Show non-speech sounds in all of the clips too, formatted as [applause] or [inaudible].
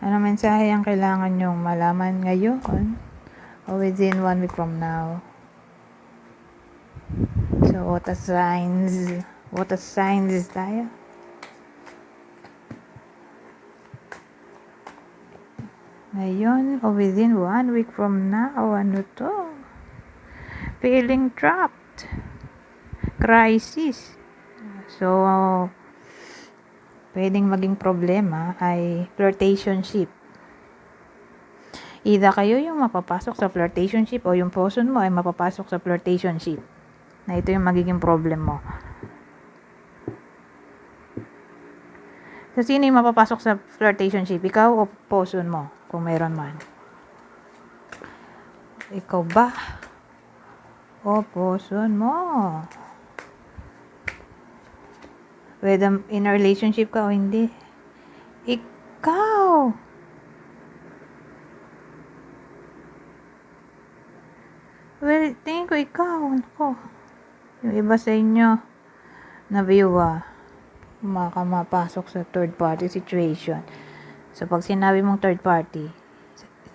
Ano mensahe ang kailangan nyong malaman ngayon o within one week from now? So, what a signs, what a signs tayo? Ngayon o within one week from now, ano to? Feeling trapped. Crisis. So, pwedeng maging problema ay flirtationship. Either kayo yung mapapasok sa flirtationship o yung person mo ay mapapasok sa flirtationship. Na ito yung magiging problem mo. So, sino yung mapapasok sa flirtationship? Ikaw o person mo? Kung meron man. Ikaw ba? O person mo? Whether in a relationship ka o hindi. Ikaw! Well, tingin ko ikaw. Ako. Yung iba sa inyo na viewer, maka mapasok sa third party situation. So, pag sinabi mong third party,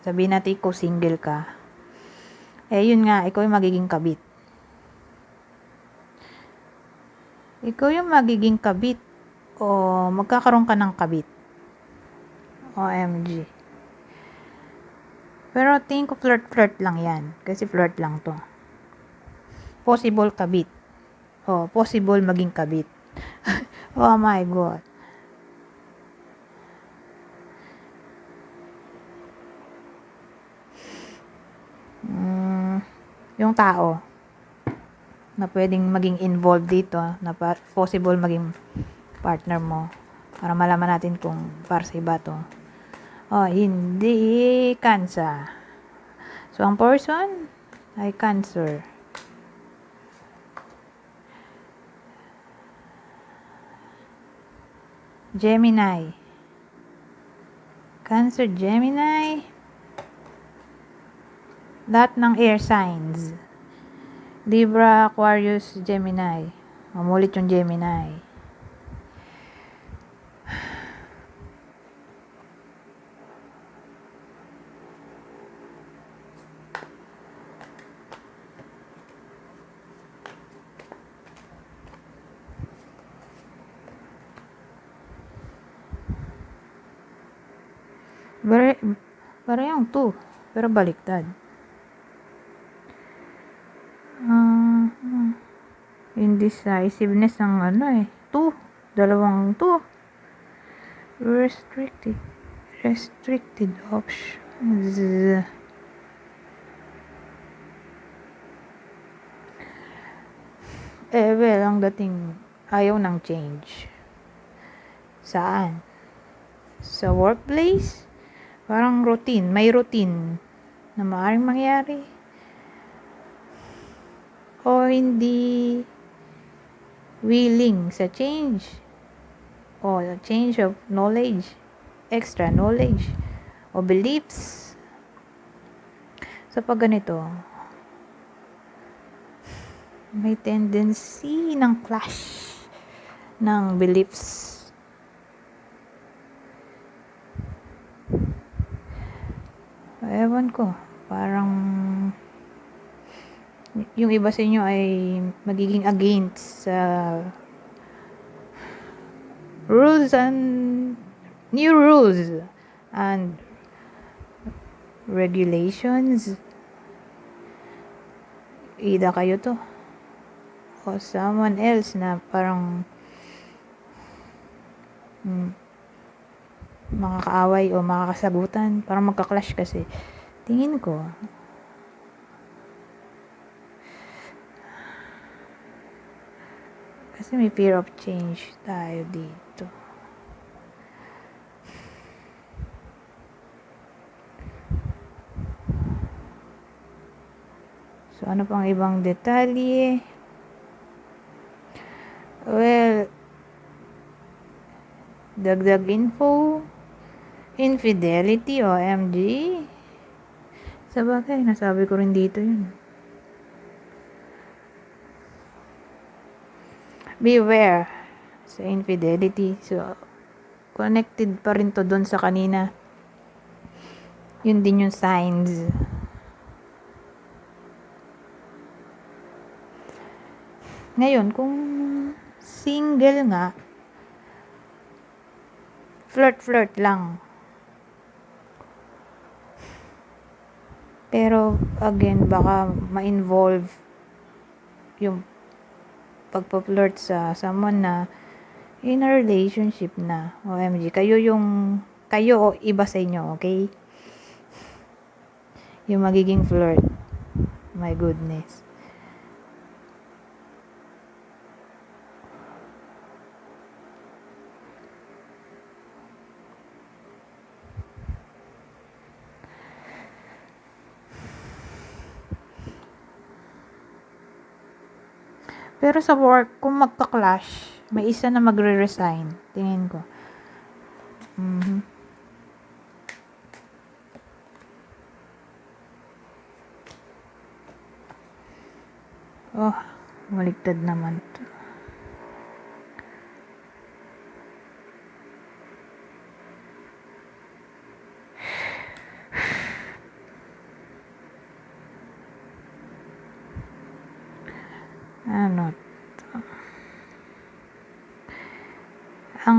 sabihin natin ikaw single ka, eh yun nga, ikaw yung magiging kabit. Ikaw yung magiging kabit o magkakaroon ka ng kabit. OMG. Pero tingin ko flirt-flirt lang yan. Kasi flirt lang to. Possible kabit. Oh, possible maging kabit. [laughs] oh my God. Mm, yung tao na pwedeng maging involved dito, na pa- possible maging partner mo para malaman natin kung para sa iba to. Oh, hindi cancer. So, ang person ay cancer. Gemini. Cancer, Gemini. Lahat ng air signs. Libra, Aquarius, Gemini. Mamulit yung Gemini. Bare, parehong 2, pero baliktad. Ah, ah. Indecisiveness ng ano eh. 2, dalawang 2. Restricted. Restricted options. Eh, well, ang dating ayaw ng change. Saan? Sa workplace? Parang routine. May routine na maaaring mangyari. O hindi willing sa change. O change of knowledge. Extra knowledge. O beliefs. So, pag ganito, may tendency ng clash ng beliefs Ewan ko, parang yung iba sa inyo ay magiging against sa rules and new rules and regulations. Ida kayo to. O someone else na parang hmm, makakaaway o makakasagutan. Parang magka-clash kasi. Tingin ko. Kasi may fear of change tayo dito. So, ano pang ibang detalye? Well, dagdag info, infidelity, OMG. Sa bagay, nasabi ko rin dito yun. Beware sa infidelity. So, connected pa rin to doon sa kanina Yun din yung signs. Ngayon, kung single nga, flirt-flirt lang. Pero, again, baka ma-involve yung pagpa-flirt sa someone na in a relationship na. OMG, kayo yung, kayo o iba sa inyo, okay? Yung magiging flirt. My goodness. Pero sa work, kung magka-clash, may isa na magre-resign. Tingin ko. Mhm. Oh, maligtad naman to.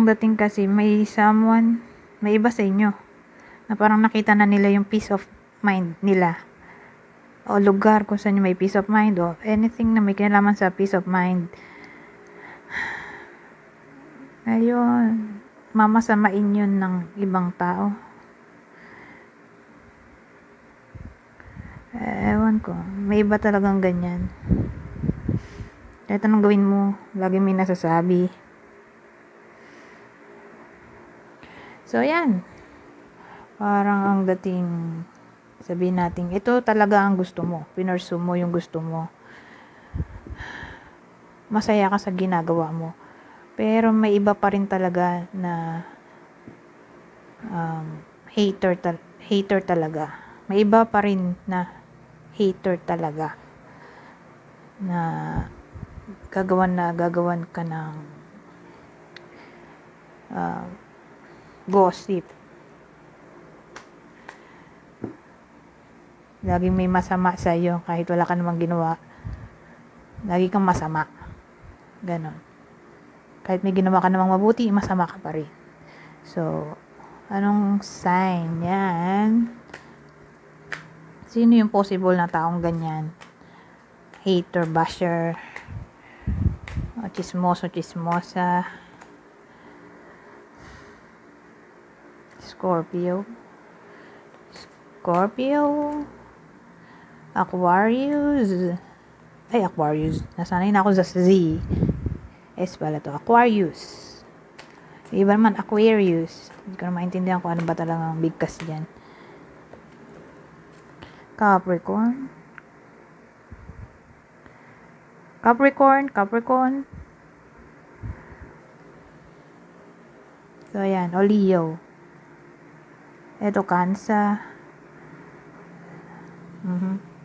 Dating kasi may someone, may iba sa inyo na parang nakita na nila yung peace of mind nila o lugar kung saan may peace of mind o anything na may kinalaman sa peace of mind. Ayun, mamasamain yun ng ibang tao. Ewan ko, may iba talagang ganyan. Kahit anong gawin mo, lagi may nasasabi. So, yan. Parang ang dating, sabihin natin, ito talaga ang gusto mo. Pinursu mo yung gusto mo. Masaya ka sa ginagawa mo. Pero may iba pa rin talaga na um, hater, tal- hater talaga. May iba pa rin na hater talaga. Na gagawan na gagawan ka ng uh, gossip. Laging may masama sa iyo kahit wala ka namang ginawa. Lagi kang masama. Ganon. Kahit may ginawa ka namang mabuti, masama ka pa rin. So, anong sign yan? Sino yung possible na taong ganyan? Hater, basher, o chismoso, chismosa, Scorpio, Scorpio, Aquarius, ay Aquarius, nasanay na ako sa Z, S pala to, Aquarius, iba naman Aquarius, hindi ko na maintindihan kung ano ba talagang bigkas dyan, Capricorn, Capricorn, Capricorn. So, ayan. O, Leo. Ito, Cancer. Mhm.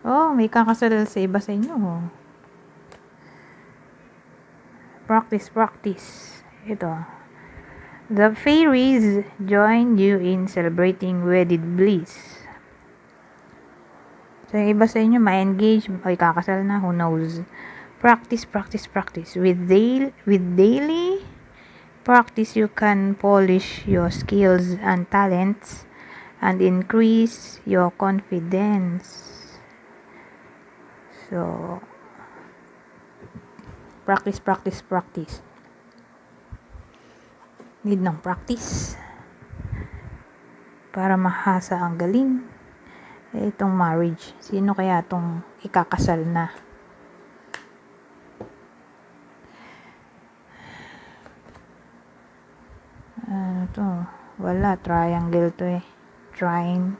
Oh, may kakasal sa iba sa inyo. Oh. Practice, practice. Ito. The fairies join you in celebrating wedded bliss. So, yung iba sa inyo, ma-engage, o ikakasal na, who knows. Practice, practice, practice. With, daily, with daily practice, you can polish your skills and talents and increase your confidence. So, practice, practice, practice. Need ng practice. Para mahasa ang galing. Eh, itong marriage. Sino kaya itong ikakasal na? Ano to? Wala. Triangle to eh. Trine.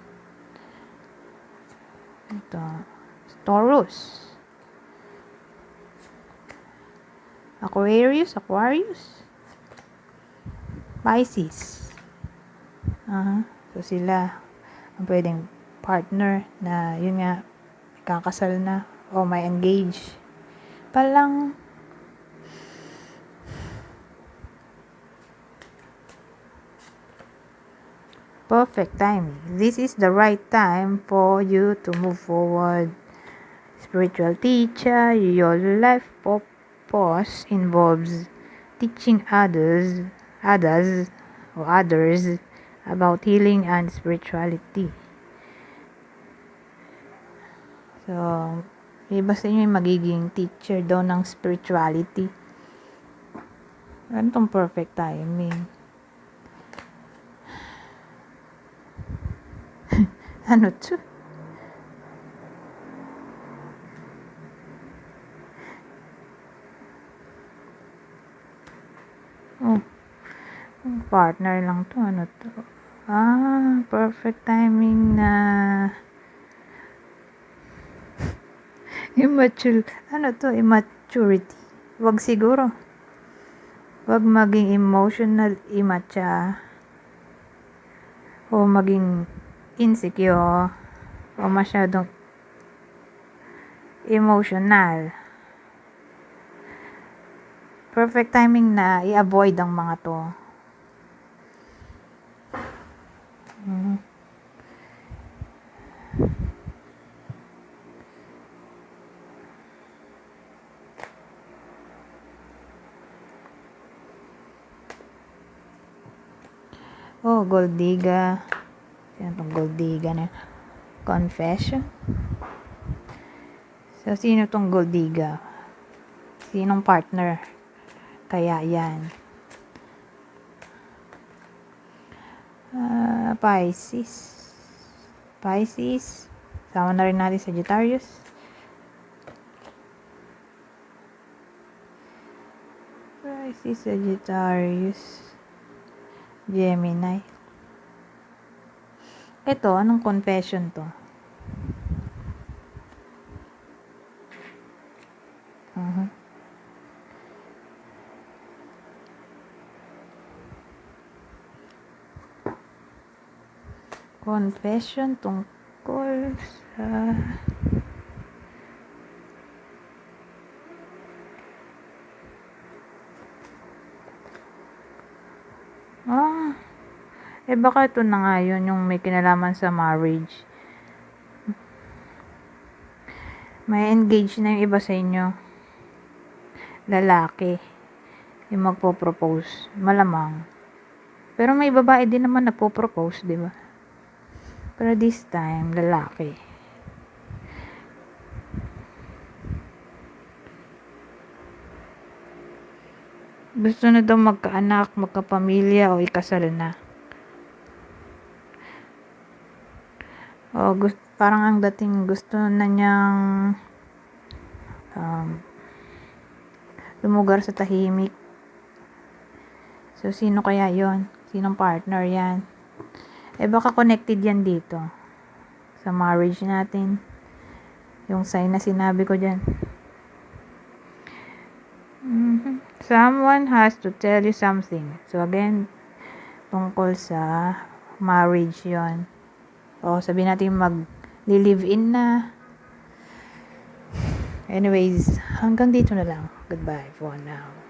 Ito. Taurus. Aquarius, Aquarius. Pisces. Aha. So sila ang pwedeng partner na yun nga kakasal na o may engage. Palang perfect time. This is the right time for you to move forward. Spiritual teacher, your life purpose involves teaching others, others or others about healing and spirituality. So, iba sa inyo yung magiging teacher daw ng spirituality. Ano tong perfect timing? [laughs] ano to? Oh, partner lang to. Ano to? Ah, perfect timing na immature. Ano to? Immaturity. Wag siguro. Wag maging emotional immature. O maging insecure. O masyadong emotional. Perfect timing na i-avoid ang mga to. Oh, gold. Sino tong gold digger na? Confession. So, sino tong gold digger? Sinong partner? Kaya yan. Ah, Pisces. Pisces. Sama na rin natin Sagittarius. Pisces, Sagittarius. Gemini. Ito, anong confession to? Mhm. Confession tungkol sa eh baka ito na nga yun, yung may kinalaman sa marriage. May engage na yung iba sa inyo. Lalaki. Yung magpo-propose. Malamang. Pero may babae din naman nagpo-propose, di ba? Pero this time, lalaki. Gusto na daw magkaanak, magkapamilya, o ikasal na. O, gusto, parang ang dating gusto na niyang um, lumugar sa tahimik. So, sino kaya yon Sinong partner yan? Eh, baka connected yan dito. Sa marriage natin. Yung sign na sinabi ko dyan. Mhm. Someone has to tell you something. So, again, tungkol sa marriage yon O, sabihin natin mag-live in na. Anyways, hanggang dito na lang. Goodbye for now.